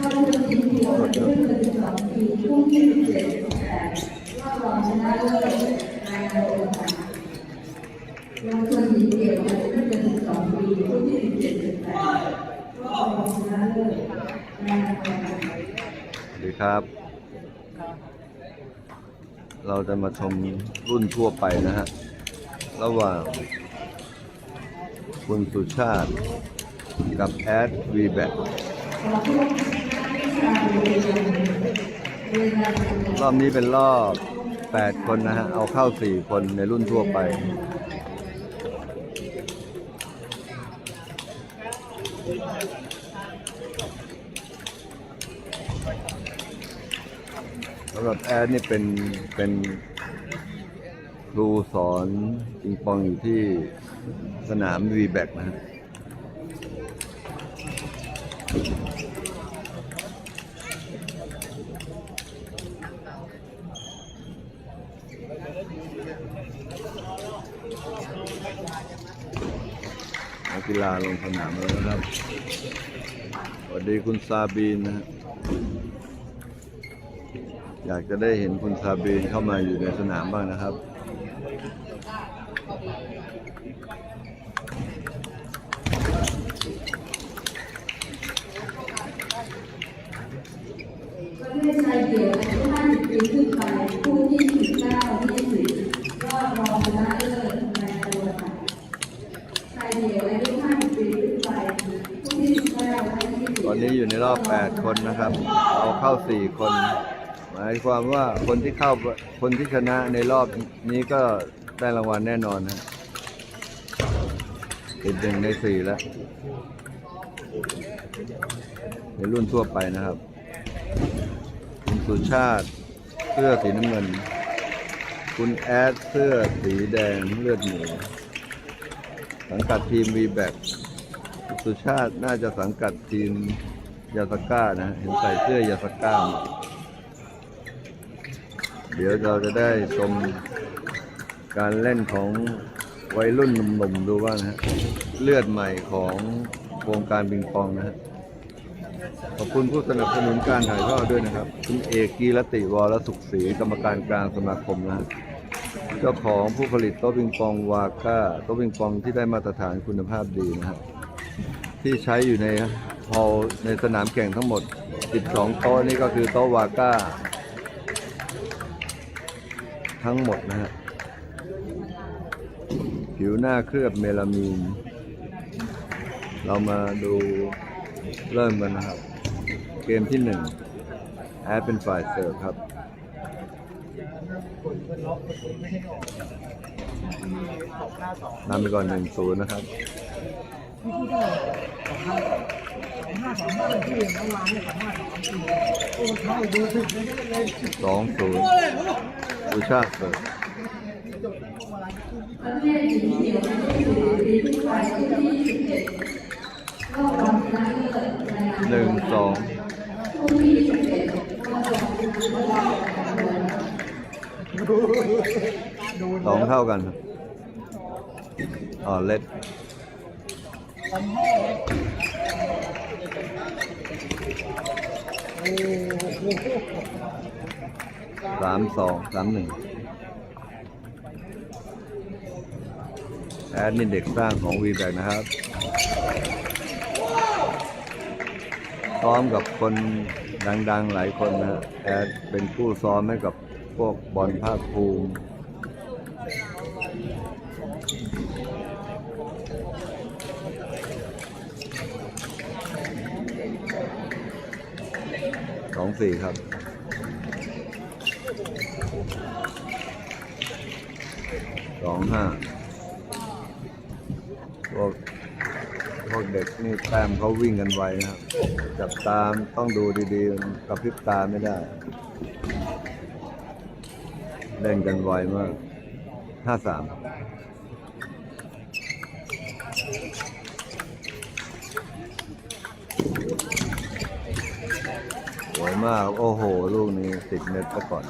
เยาวชนหญิงเดี่ยวอายุไม่เกิน12ปีรุ่นที่17 18รอบรองชนะเลิศในนามสวัสดีครับ เราจะมาชมรุ่นทั่วไปนะฮะ ระหว่างคุณสุชาติ กับแอดวีแบก รอบนี้เป็นรอบ 8 คนนะฮะ เอาเข้า 4 คนในรุ่นทั่วไป สำหรับแอดนี่เป็นเป็นครูสอนปิงปองอยู่ที่สนามวีแบกนะฮะนั ฬาลงสนามแล้วนะครับ สวัสดีคุณซาบีนนะฮะอยากจะได้เห็นคุณซาบีนเข้ามาอยู่ในสนามบ้างนะครับ และ20ตอนนี้อยู่ในรอบ 8 คนนะครับ เอาเข้า 4 คน หมายความว่าคนที่เข้าคนที่ชนะในรอบนี้ก็ได้รางวัลแน่นอนนะเป็นหนึ่งในสี่แล้วในรุ่นทั่วไปนะครับคุณสุชาติเสื้อสีน้ำเงิน คุณแอดเสื้อสีแดงเลือดหมูสังกัดทีมวีแบก สุชาติน่าจะสังกัดทีมยาสก้านะ เห็นใส่เสื้อยาสก้า เดี๋ยวเราจะได้ชมการเล่นของวัยรุ่นหนุ่มๆดูบ้างนะฮะ เลือดใหม่ของวงการบิงปองนะฮะ ขอบคุณผู้สนับสนุนการถ่ายทอดด้วยนะครับ คุณเอกกีรติวรสุขศรีกรรมการกลางสมาคมนะฮะเจ้าของผู้ผลิตโต๊ะปิงปองวาก้าโต๊ะปิงปองที่ได้มาตรฐานคุณภาพดีนะฮะ ที่ใช้อยู่ในฮอลล์ในสนามแข่งทั้งหมด 12 โต๊ะนี่ก็คือโต๊ะวาก้า ทั้งหมดนะฮะ ผิวหน้าเคลือบเมลามีน เรามาดูเริ่มกันนะครับ เกมที่หนึ่งแอดเป็นฝ่ายเสิร์ฟครับนำไปก่อนหนึ่งศูนย์นะครับ สองศูนย์อุชาติเสิร์ฟประเภทหญิงเดี่ยวอายุ40ปีขึ้นไปผู้ที่21รอบรองชนะเลิศหนึ่งสองผู้ที่21รอบรองชนะเลิศสองเท่ากันอ๋อเล็ด สามสองสามหนึ่งแอดนี่เด็กสร้างของวีแบกนะครับซ้อมกับคนดังๆหลายคนนะฮะแอดเป็นผู้ซ้อมให้กับพวกบอลภาคภูมิ สี่ครับ สองห้าพวกพวกเด็กนี่แต้มเขาวิ่งกันไวนะครับ จับตามต้องดูดีๆกระพริบตาไม่ได้ เล่นกันไวมากห้าสาม วยมาก โอ้โห ลูกนี้ติดเน็ตซะก่อน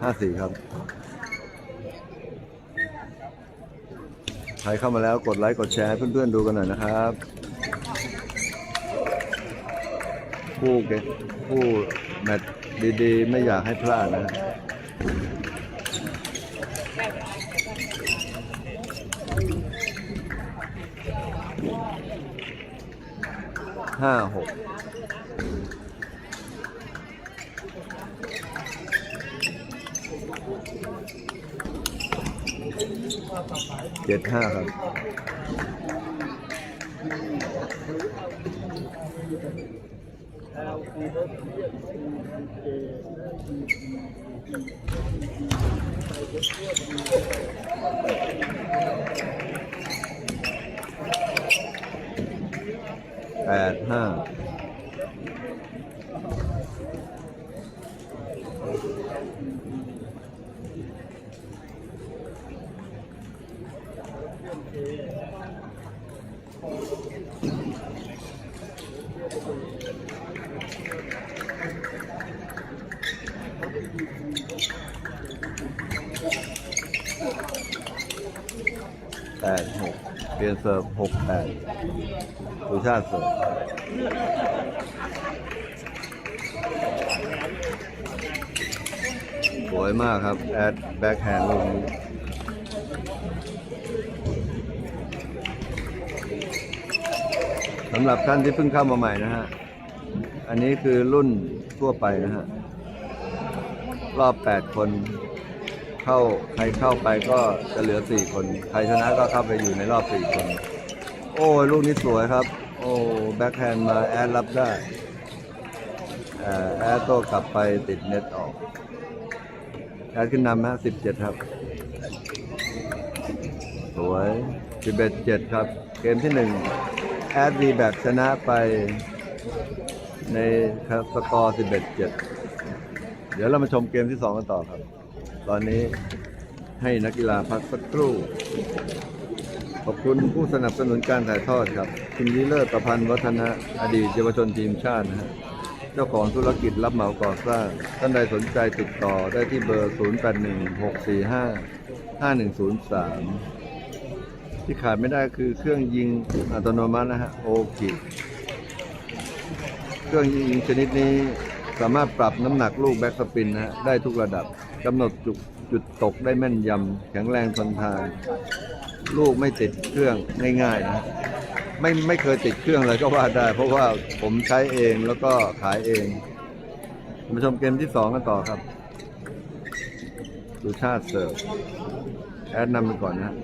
ห้าสี่ครับ ใครเข้ามาแล้วกดไลค์กดแชร์ให้เพื่อนๆดูกันหน่อยนะครับ คู่เกคู่แมตช์ดีๆ ไม่อยากให้พลาดนะห้าหก เจ็ดห้าครับ แปดห้า แปดหกเปลี่ยนเสิร์ฟหกแปดสุชาติเสิร์ฟสวยมากครับ แอดแบ็คแฮนด์ลูกนี้ สำหรับท่านที่เพิ่งเข้ามาใหม่นะฮะ อันนี้คือรุ่นทั่วไปนะฮะ รอบ 8 คน เข้าใครเข้าไปก็จะเหลือ 4 คน ใครชนะก็เข้าไปอยู่ในรอบ 4 คน โอ้ยลูกนี้สวยครับ โอ้ แบ็คแฮนด์มาแอดรับได้แอดโต้กลับไปติดเน็ตออก แอดขึ้นนำฮะ 17 ครับ สวย 11 7 ครับ เกมที่ 1 แอดวีแบกชนะไปในสกอร์ 11 7 เดี๋ยวเรามาชมเกมที่ 2 กันต่อครับ ตอนนี้ให้นักกีฬาพักสักครู่ ขอบคุณผู้สนับสนุนการถ่ายทอดครับ คุณวิเลิศประพันธ์วัฒนะ อดีตเยาวชนทีมชาตินะฮะเจ้าของธุรกิจรับเหมาก่อสร้าง ท่านใดสนใจติดต่อได้ที่เบอร์ 0816455103 ที่ขาดไม่ได้คือเครื่องยิงอัตโนมัตินะฮะโอกิเครื่องยิงชนิดนี้สามารถปรับน้ำหนักลูกแบ็กสปินนะฮะได้ทุกระดับกำหนดจุดจุดตกได้แม่นยำแข็งแรงทนทาน ลูกไม่ติดเครื่องง่ายๆนะไม่ไม่เคยติดเครื่องเลยก็ว่าได้ เพราะว่าผมใช้เองแล้วก็ขายเองมาชมเกมที่สองกันต่อครับสุชาติเสิร์ฟแอดนำไปก่อนนะ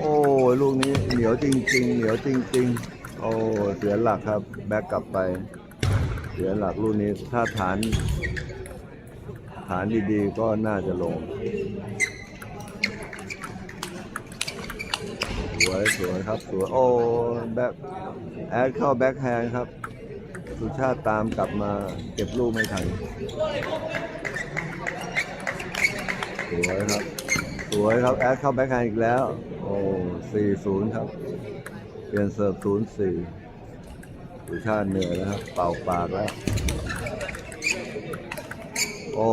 โอ้ยลูกนี้เหนียวจริง ๆ เหนียวจริง ๆ โอ้เสียหลักครับ แบ็กกลับไป เสียหลักลูกนี้ถ้าฐาน ฐานดีๆ ก็น่าจะลงสวยสวยครับสวยโอ้แบ็คแอดเข้าแบ็คแฮนด์ครับ สุชาติตามกลับมาเก็บลูกไม่ทันสวยครับ สวยครับ แอดเข้าแบ็คแฮนด์อีกแล้ว สี่ศูนย์ครับ เปลี่ยนเสิร์ฟศูนย์สี่สุชาติเหนื่อยแล้วครับเป่าปากแล้ว โอ้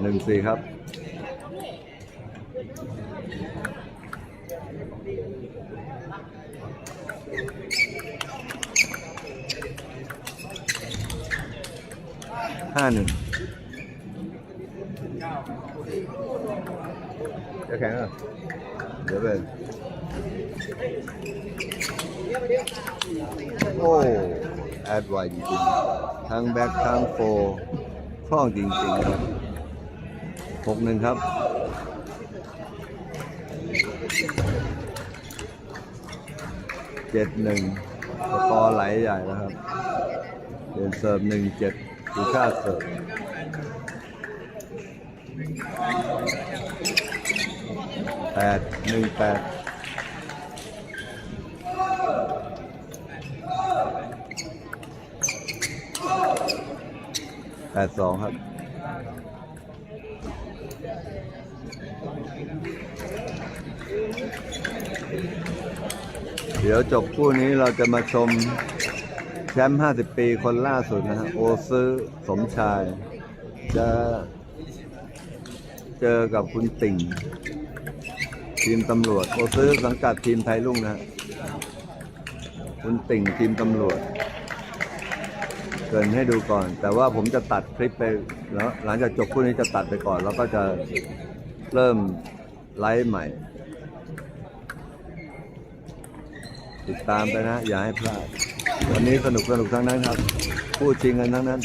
หนึ่งสี่ครับห้าหนึ่งจะแข็งอะเดี๋ยวเป็น โอ้แอดไวจริงๆทั้งแบ็คทั้งโฟร์คล่องจริงๆครับหกหนึ่งครับเจ็ดหนึ่งสกอร์ไหลใหญ่แล้วครับเดินเสิร์ฟหนึ่งเจ็ดดูชาเสิร์ฟแปดหนึ่งแปด แปดสองครับเดี๋ยวจบคู่นี้เราจะมาชมแชมป์ 50 ปีคนล่าสุดนะฮะ โอซื้อสมชาย จะเจอกับคุณติ่ง ทีมตำรวจ โอซื้อสังกัดทีมไทยรุ่งนะฮะ คุณติ่งทีมตำรวจ เกินให้ดูก่อน แต่ว่าผมจะตัดคลิปไปแล้วหลังจากจบคู่นี้จะตัดไปก่อน แล้วก็จะเริ่มไลฟ์ใหม่ ติดตามไปนะ อย่าให้พลาด วันนี้สนุกสนุกทั้งนั้นครับ พูดจริงกันทั้งนั้น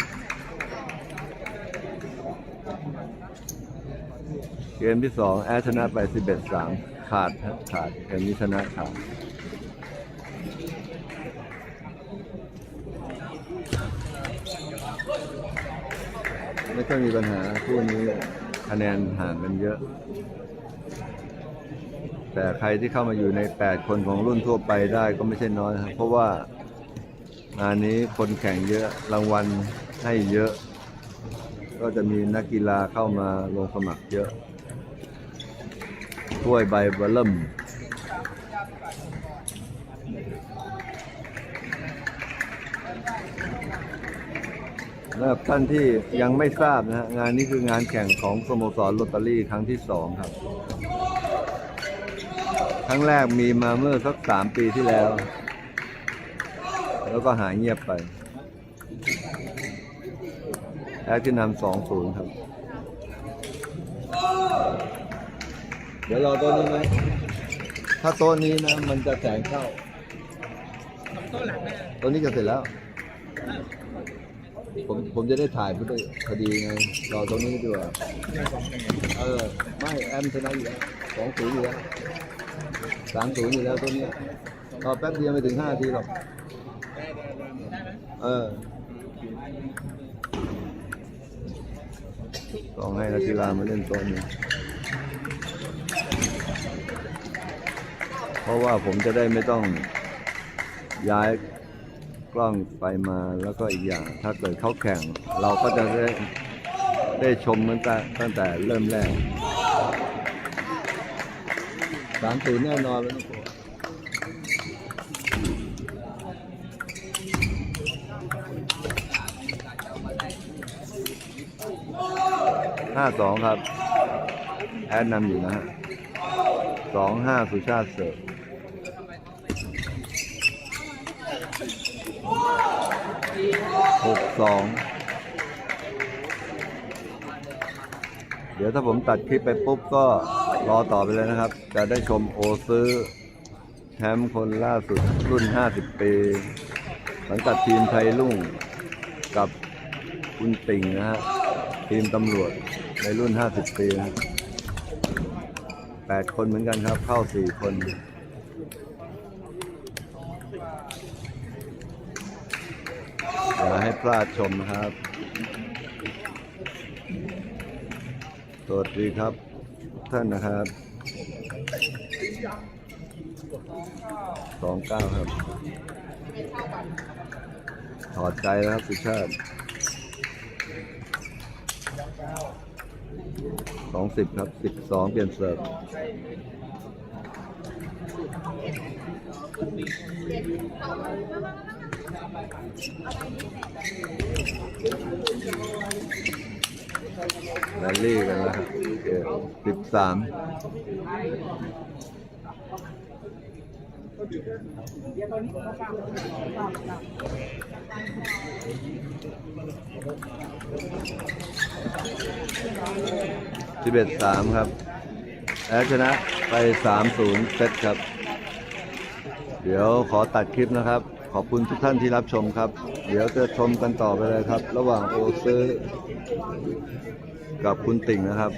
เกมที่สองแอชนะไป 11 3 ขาดครับขาดเกมนี้ชนะขาด ไม่ค่อยมีปัญหาคู่นี้คะแนนห่างกันเยอะ แต่ใครที่เข้ามาอยู่ใน 8 คนของรุ่นทั่วไปได้ก็ไม่ใช่น้อยครับเพราะว่างานนี้คนแข่งเยอะรางวัลให้เยอะ ก็จะมีนักกีฬาเข้ามาลงสมัครเยอะถ้วยใบเบอร์เริ่ม สำหรับท่านที่ยังไม่ทราบนะฮะงานนี้คืองานแข่งของสโมสรโรตารี่ครั้งที่สองครับ ครั้งแรกมีมาเมื่อสักสามปีที่แล้ว แล้วก็หายเงียบไปแพ้ที่นำสองศูนย์ครับ เดี๋ยวรอตัวนี้ไหมถ้าโต๊ะนี้นะ มันจะแสงเข้าตัวนี้จะเสร็จแล้ว ผมผมจะได้ถ่ายพอดีพอดีไงรอตรงนี้ดีกว่าเออไม่แอมชนะอยู่แล้วสองศูนย์อยู่แล้วสามศูนย์อยู่แล้วตัวเนี้ยรอแป๊บเดียวไม่ถึงห้าทีหรอกเออต้องให้นักกีฬามาเล่นตัวนี้เพราะว่าผมจะได้ไม่ต้องย้าย กล้องไปมาแล้วก็อีกอย่าง ถ้าเกิดเขาแข่ง เราก็จะได้ได้ชมมันตั้งแต่เริ่มแรกสามศูนแน่นอนแล้วนะห้าสองครับ แอดนำอยู่นะฮะสองห้าสุชาติเสิร์ฟ หกสองเดี๋ยวถ้าผมตัดคลิปไปปุ๊บก็รอต่อไปเลยนะครับ จะได้ชมโอซื้อแชมป์คนล่าสุดรุ่น 50 ปีสังกัดทีมไทยลุ่งกับคุณติ่งนะฮะทีมตำรวจในรุ่น 50 ปีนะแปดคนเหมือนกันครับ เข้าสี่คน อย่าให้พลาดชมนะครับ สวัสดีครับท่านนะครับสองเก้าครับ ถอดใจแล้วครับสุชาติสองสิบครับสิบสองเปลี่ยนเสิร์ฟ แรลลี่กันแล้วครับสิบสามสิบเอ็ดสามครับแพ้ชนะไปสามศูนย์เซตครับ เดี๋ยวขอตัดคลิปนะครับ อบคุณทุกท่านที่รับชมครับ เดี๋ยวจะชมกันต่อไปเลยครับ ระหว่างโอซื้อกับคุณติ่งนะครับ